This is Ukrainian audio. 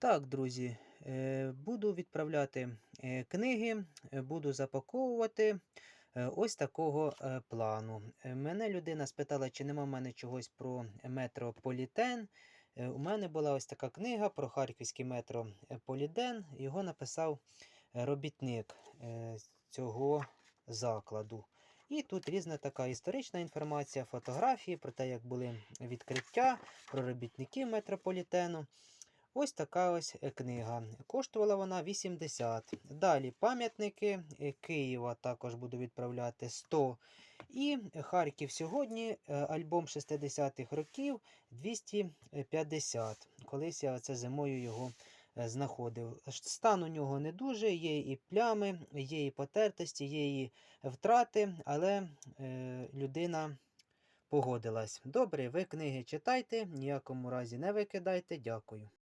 Так, друзі, е, буду відправляти е, книги, е, буду запаковувати ось такого плану. Мене людина спитала, чи нема в мене чогось про метрополітен. У мене була ось така книга про харківський метрополітен. Його написав робітник цього закладу. І тут різна така історична інформація, фотографії про те, як були відкриття, про робітників метрополітену. Ось така ось е, книга. Коштувала вона 80. Далі пам'ятники е, Києва також буду відправляти 100. І Харків сьогодні, е, альбом 60-х років 250. Колись я це зимою його знаходив. Стан у нього не дуже, є і плями, є і потертості, є і втрати, але людина погодилась. Добре, ви книги читайте, ніякому разі не викидайте. Дякую.